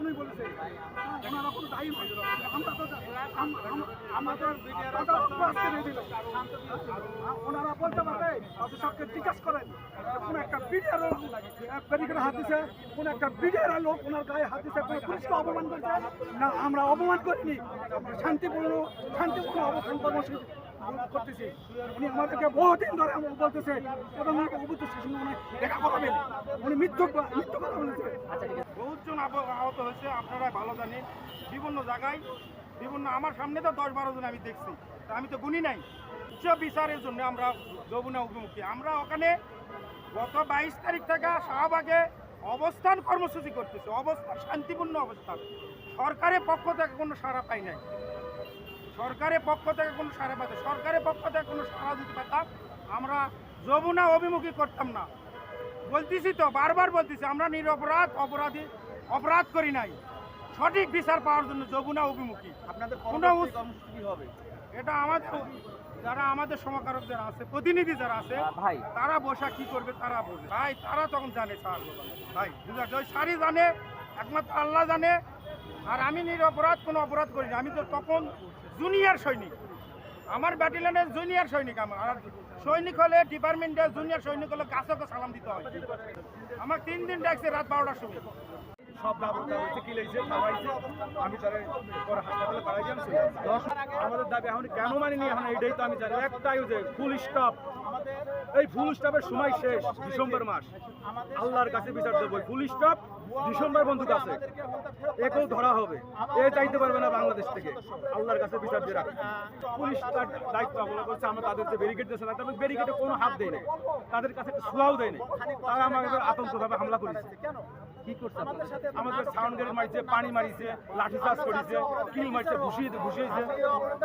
উনি বলেছেন ওনারা কোনো দায়ী নয়। আমরা তো আম- আম- আমাদের ওনারা বলতে পারবে অফিসারকে জিজ্ঞাসা করেন কোন একটা বিডিআর ব্যারিকেডে হাত দিছে, কোন একটা বিডিআর লোক ওনার গায়ে হাত দিছে, কোনো পুলিশকে অপমান করেছে? না, আমরা অপমান করিনি। আমরা শান্তিপূর্ণ শান্তিপূর্ণ অবস্থান কর্মসূচি করতেছি। উনি আমাদেরকে বহুদিন ধরে আমাকে বলতেছে প্রধানমন্ত্রী উনি দেখা করাবেন। মৃত্যু মৃত্যু কথা বলেছে। বহুজন আহত হয়েছে আপনারা ভালো জানেন। বিভিন্ন জায়গায়, বিভিন্ন আমার সামনে তো দশ বারো জন আমি দেখছি। আমি তো গুনি নাই। উচ্চ বিচারের জন্য আমরা যমুনা অভিমুখী। আমরা ওখানে গত বাইশ তারিখ থেকে শাহবাগে অবস্থান কর্মসূচি করতেছি। অবস্থান শান্তিপূর্ণ অবস্থান সরকারের পক্ষ থেকে কোনো সাড়া পাই নাই। সরকারের পক্ষ থেকে কোনো সাড়া পাই সরকারের পক্ষ থেকে কোনো সাড়া যদি পেতাম আমরা যমুনা অভিমুখী করতাম না। বলতেছি তো বারবার বলতেছি আমরা নিরপরাধ অপরাধী অপরাধ করি নাই। সঠিক বিচার পাওয়ার জন্য যমুনা অভিমুখী। আপনাদের হবে? এটা আমাদের যারা আমাদের সমাকারক যারা আছে প্রতিনিধি যারা আছে ভাই। তারা বসা কি করবে তারা বোঝে ভাই তারা তখন জানে স্যার ভাই বুঝা যায় সারি জানে একমাত্র আল্লাহ জানে। আর আমি নিরপরাধ কোনো অপরাধ করি না। আমি তো তখন জুনিয়র সৈনিক। আমার ব্যাটালিয়নের জুনিয়র সৈনিক আমার, আর সৈনিক হলে ডিপার্টমেন্টের জুনিয়র সৈনিক হলে কাছকে সালাম দিতে হয়। আমার তিন দিন ডাকছে রাত বারোটার সময়। সব আমাদের দাবি এখন কেন মানিনি, এখন এইটাই তো আমি জানি। একটাই যে ফুল স্টপ এই ফুল স্টপের সময় শেষ, ডিসেম্বর মাস। আল্লাহর কাছে বিচার দেবো। ফুল স্টপ ডিসেম্বর বন্ধু কাছে। একেও ধরা হবে। এ চাইতে পারবে না বাংলাদেশ থেকে। আল্লাহর কাছে বিচার দিয়ে রাখবে পুলিশ তার দায়িত্ব অবলম্বন করছে। আমরা তাদের যে ব্যারিকেড দিয়েছে, তাদের ব্যারিকেডে কোনো হাত দেয় নাই। তাদের কাছে একটা ছোঁয়াও দেয় নাই। তারা আমাদের আতঙ্কভাবে হামলা করেছে। আমাদের সাউন্ড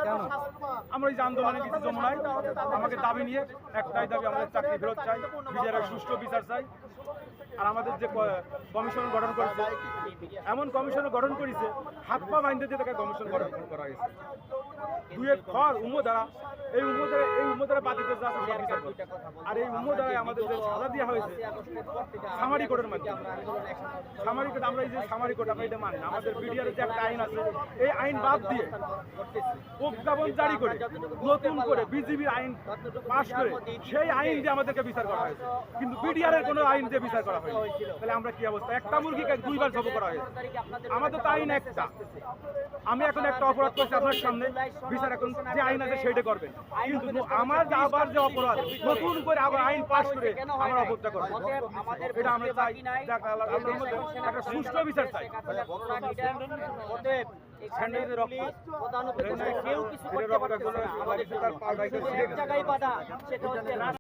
কেন? আমরা এই যে আন্দোলনে কিছু যমুনায় আমাকে দাবি নিয়ে একটাই দাবি আমাদের চাকরি ফেরত চাই বিচারের সুষ্ঠু বিচার চাই আর আমাদের যে কমিশন গঠন করেছে, এমন কমিশন গঠন করেছে, হাত পা বাইন্ধে দিয়ে তাকে কমিশন গঠন করা হয়েছে দুয়ের ফল উমো দ্বারা, এই উমো দ্বারা, এই উমো দ্বারা সব বিচার। আর এই উমো দ্বারাই আমাদের যে সাজা দেওয়া হয়েছে, সামারি কোর্টের মাধ্যমে সামারি কোর্ট আমরা এই যে সামারি কোর্ট আমরা এটা মানি। আমাদের বিডিআর যে একটা আইন আছে, এই আইন বাদ দিয়ে প্রজ্ঞাপন জারি করে, নতুন করে বিজিবির আইন পাশ করে সেই আইন দিয়ে আমাদেরকে বিচার করা হয়েছে। কিন্তু বিডিআর এর কোনো আইন দিয়ে বিচার করা হয়নি। তাহলে আমরা কি অবস্থা? একটা মুরগিকে দুইবার জব করা হয়েছে। আমাদের তো আইন একটা। আমি এখন একটা অপরাধ করছি আপনার সামনে। বিচার এখন যে আইন আছে সেইটা করবেন। কিন্তু আমার যে আবার যে অপরাধ, নতুন করে আবার আইন পাশ করে আমরা অপরাধটা করব। এটা আমরা চাই। একটা সুষ্ঠু বিচার চাই। স্যান্ডেলের কেউ কিছু করতে পারতেছে না আমাদের এক জায়গায় বাধা সেটা হচ্ছে